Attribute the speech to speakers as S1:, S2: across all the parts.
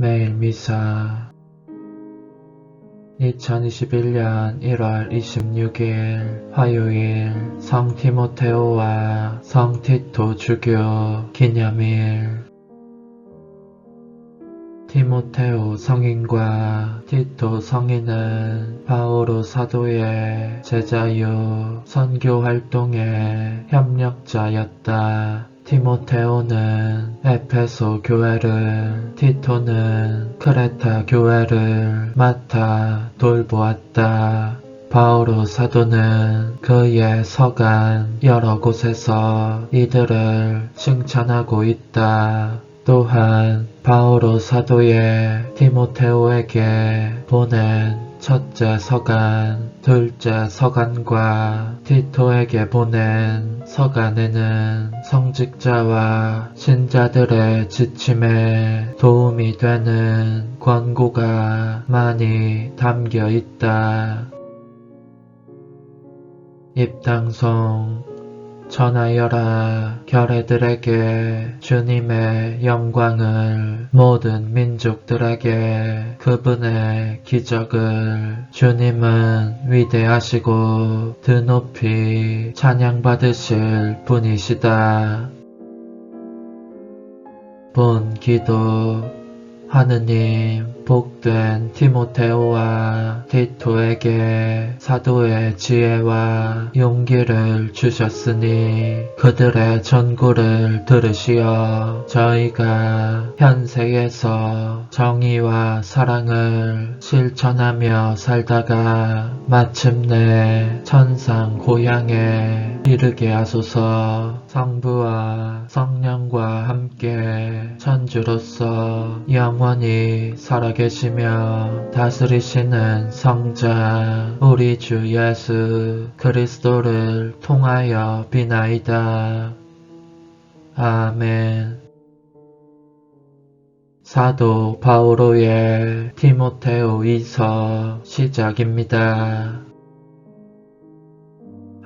S1: 매일 미사 2021년 1월 26일 화요일 성 티모테오와 성 티토 주교 기념일 티모테오 성인과 티토 성인은 바오로 사도의 제자요 선교 활동의 협력자였다. 티모테오는 에페소 교회를, 티토는 크레타 교회를 맡아 돌보았다. 바오로 사도는 그의 서간 여러 곳에서 이들을 칭찬하고 있다. 또한 바오로 사도의 티모테오에게 보낸 첫째 서간, 둘째 서간과 티토에게 보낸 서간에는 성직자와 신자들의 지침에 도움이 되는 권고가 많이 담겨 있다. 입당송 전하여라 결애들에게 주님의 영광을 모든 민족들에게 그분의 기적을 주님은 위대하시고 드높이 찬양받으실 분이시다. 본 기도 하느님 복된 티모테오와 티토에게 사도의 지혜와 용기를 주셨으니 그들의 전구를 들으시어 저희가 현세에서 정의와 사랑을 실천하며 살다가 마침내 천상 고향에 이르게 하소서 성부와 성령과 함께 천주로서 영원히 살아계시며 다스리시는 성자 우리 주 예수 그리스도를 통하여 비나이다. 아멘 사도 바오로의 티모테오 이서 시작입니다.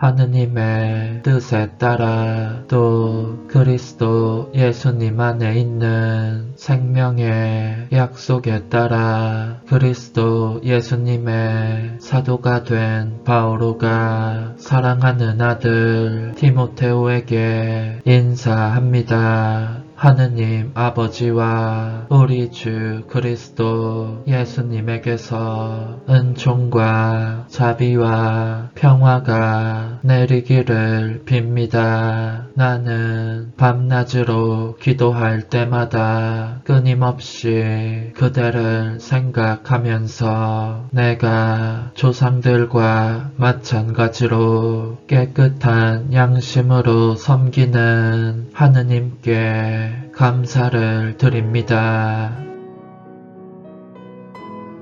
S1: 하느님의 뜻에 따라 또 그리스도 예수님 안에 있는 생명의 약속에 따라 그리스도 예수님의 사도가 된 바오로가 사랑하는 아들 티모테오에게 인사합니다. 하느님 아버지와 우리 주 그리스도 예수님에게서 은총과 자비와 평화가 내리기를 빕니다. 나는 밤낮으로 기도할 때마다 끊임없이 그대를 생각하면서 내가 조상들과 마찬가지로 깨끗한 양심으로 섬기는 하느님께 감사를 드립니다.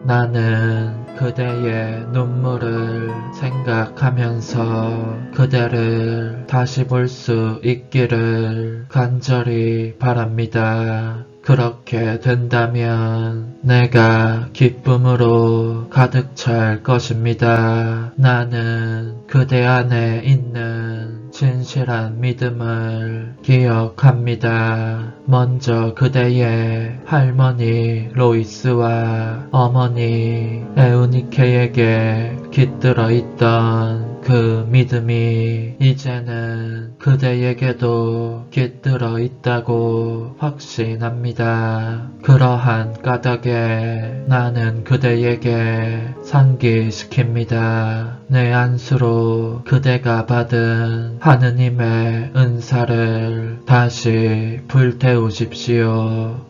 S1: 나는 그대의 눈물을 생각하면서 그대를 다시 볼 수 있기를 간절히 바랍니다. 그렇게 된다면 내가 기쁨으로 가득 찰 것입니다. 나는 그대 안에 있는 진실한 믿음을 기억합니다. 먼저 그대의 할머니 로이스와 어머니 에우니케에게 깃들어 있던 그 믿음이 이제는 그대에게도 깃들어 있다고 확신합니다. 그러한 까닭에 나는 그대에게 상기시킵니다. 내 안수로 그대가 받은 하느님의 은사를 다시 불태우십시오.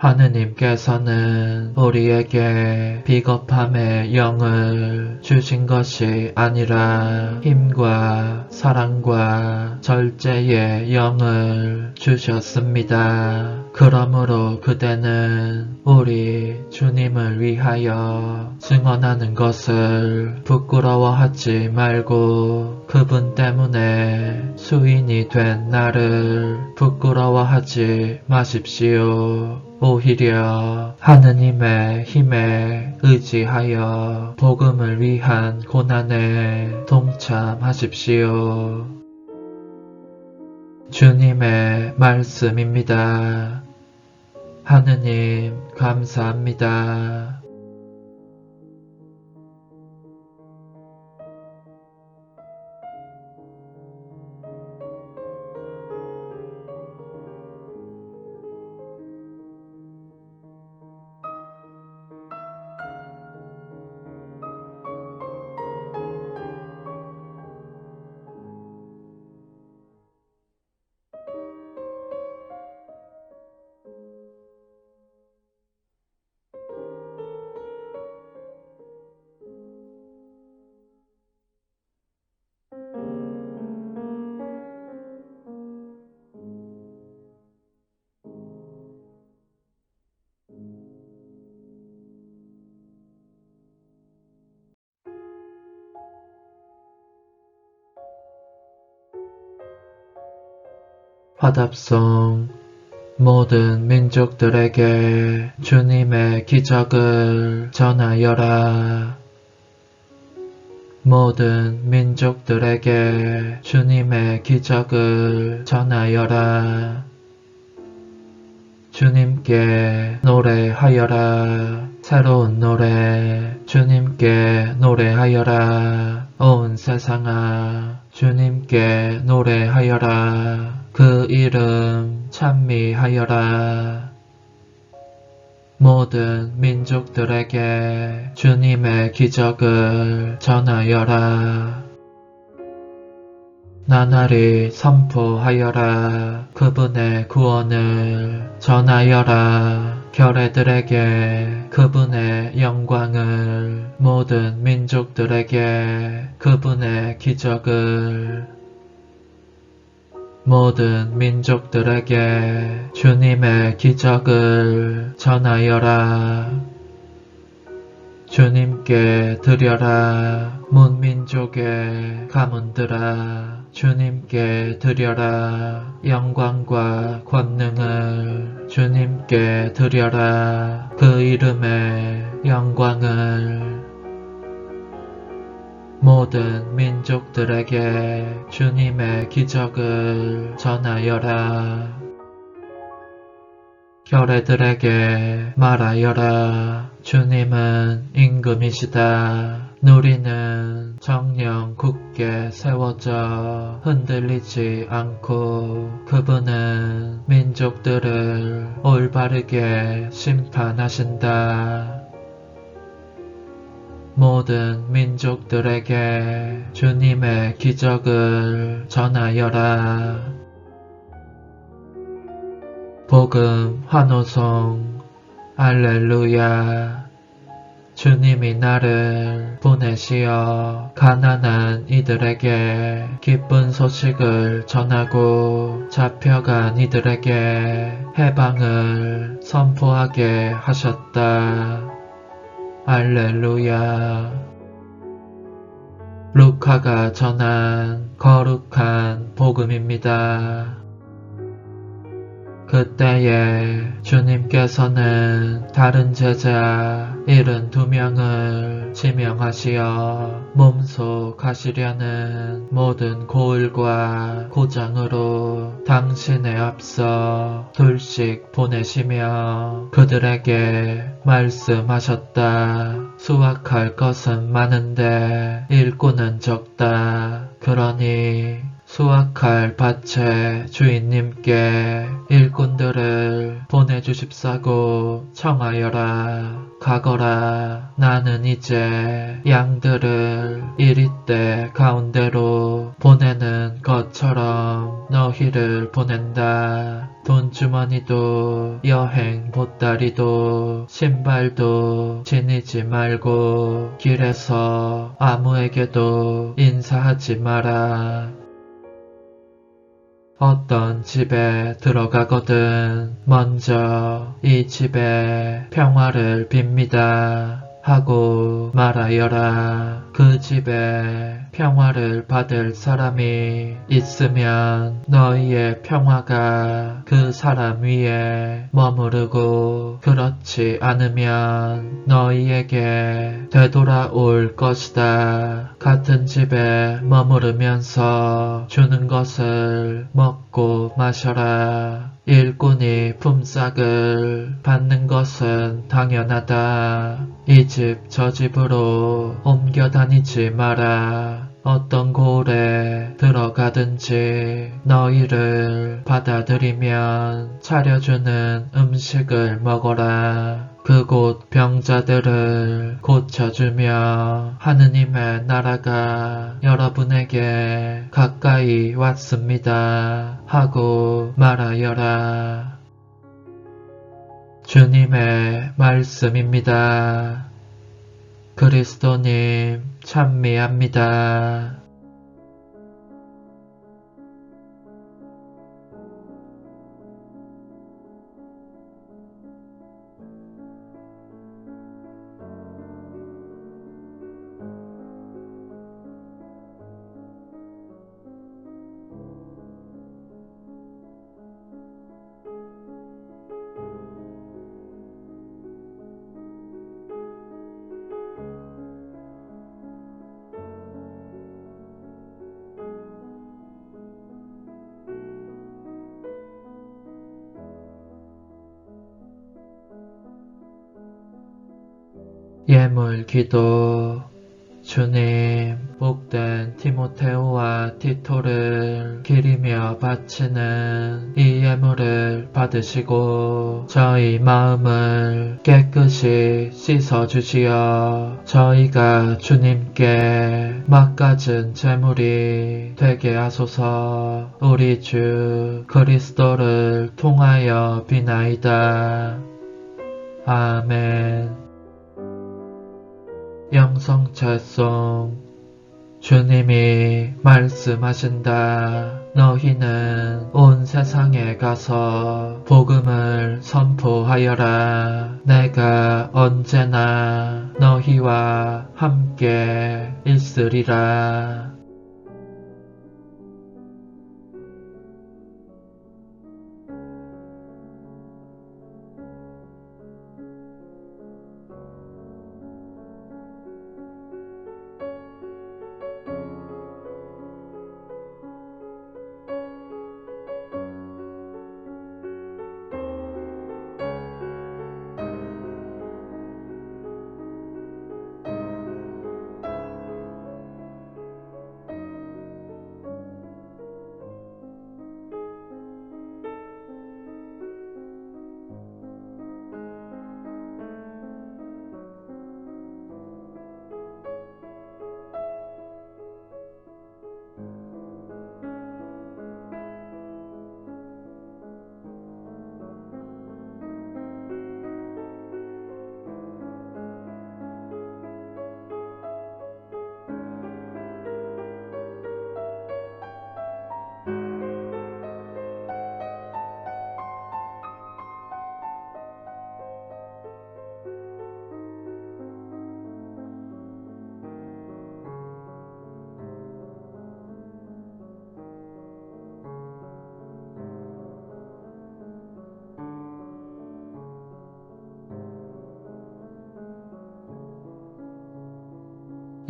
S1: 하느님께서는 우리에게 비겁함의 영을 주신 것이 아니라 힘과 사랑과 절제의 영을 주셨습니다. 그러므로 그대는 우리 주님을 위하여 증언하는 것을 부끄러워하지 말고 그분 때문에 수인이 된 나를 부끄러워하지 마십시오. 오히려 하느님의 힘에 의지하여 복음을 위한 고난에 동참하십시오. 주님의 말씀입니다. 하느님, 감사합니다. 화답송 모든 민족들에게 주님의 기적을 전하여라. 모든 민족들에게 주님의 기적을 전하여라. 주님께 노래하여라. 새로운 노래. 주님께 노래하여라. 온 세상아. 주님께 노래하여라. 그 이름 찬미하여라. 모든 민족들에게 주님의 기적을 전하여라. 나날이 선포하여라. 그분의 구원을 전하여라. 결애들에게 그분의 영광을 모든 민족들에게 그분의 기적을 모든 민족들에게 주님의 기적을 전하여라. 주님께 드려라. 문민족의 가문들아. 주님께 드려라. 영광과 권능을 주님께 드려라. 그 이름의 영광을 모든 민족들에게 주님의 기적을 전하여라. 결애들에게 말하여라. 주님은 임금이시다. 누리는 정령 굳게 세워져 흔들리지 않고 그분은 민족들을 올바르게 심판하신다. 모든 민족들에게 주님의 기적을 전하여라. 복음 환호송 알렐루야 주님이 나를 보내시어 가난한 이들에게 기쁜 소식을 전하고 잡혀간 이들에게 해방을 선포하게 하셨다. 알렐루야 루카가 전한 거룩한 복음입니다. 그때에 주님께서는 다른 제자 72명을 지명하시어 몸소 가시려는 모든 고을과 고장으로 당신의 앞서 둘씩 보내시며 그들에게 말씀하셨다. 수확할 것은 많은데 일꾼은 적다. 그러니 수확할 밭의 주인님께 일꾼들을 보내주십사고 청하여라. 가거라. 나는 이제 양들을 이리때 가운데로 보내는 것처럼 너희를 보낸다. 돈주머니도 여행 보따리도 신발도 지니지 말고 길에서 아무에게도 인사하지 마라. 어떤 집에 들어가거든 먼저 이 집에 평화를 빕니다. 하고 말하여라. 그 집에 평화를 받을 사람이 있으면 너희의 평화가 그 사람 위에 머무르고 그렇지 않으면 너희에게 되돌아올 것이다. 같은 집에 머무르면서 주는 것을 먹고 마셔라. 일꾼이 품삯을 받는 것은 당연하다. 이 집 저 집으로 옮겨 다니지 마라. 어떤 고을에 들어가든지 너희를 받아들이면 차려주는 음식을 먹어라. 그곳 병자들을 고쳐주며 하느님의 나라가 여러분에게 가까이 왔습니다. 하고 말하여라. 주님의 말씀입니다. 그리스도님 찬미합니다. 예물 기도 주님 복된 티모테오와 티토를 기리며 바치는 이 예물을 받으시고 저희 마음을 깨끗이 씻어 주시어 저희가 주님께 막가진 재물이 되게 하소서 우리 주 그리스도를 통하여 비나이다. 아멘. 영성찬송 주님이 말씀하신다. 너희는 온 세상에 가서 복음을 선포하여라. 내가 언제나 너희와 함께 있으리라.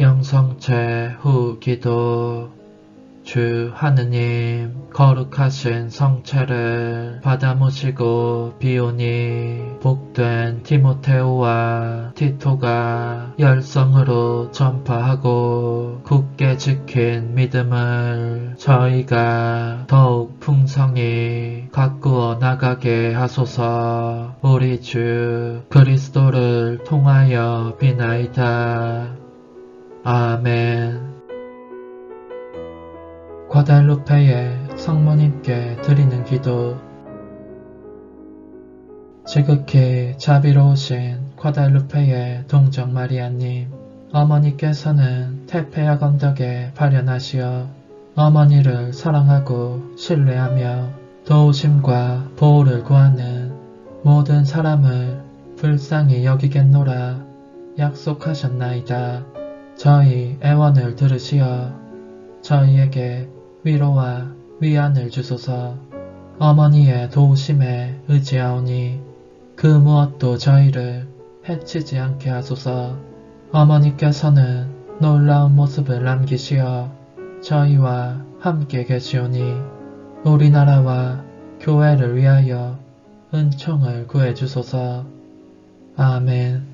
S1: 영성체 후 기도 주 하느님 거룩하신 성체를 받아 모시고 비오니 복된 티모테오와 티토가 열성으로 전파하고 굳게 지킨 믿음을 저희가 더욱 풍성히 가꾸어 나가게 하소서 우리 주 그리스도를 통하여 비나이다. 아멘. 과달루페의 성모님께 드리는 기도 지극히 자비로우신 과달루페의 동정 마리아님 어머니께서는 테페아 건덕에 발현하시어 어머니를 사랑하고 신뢰하며 도우심과 보호를 구하는 모든 사람을 불쌍히 여기겠노라 약속하셨나이다. 저희 애원을 들으시어 저희에게 위로와 위안을 주소서. 어머니의 도우심에 의지하오니 그 무엇도 저희를 해치지 않게 하소서. 어머니께서는 놀라운 모습을 남기시어 저희와 함께 계시오니 우리나라와 교회를 위하여 은총을 구해주소서. 아멘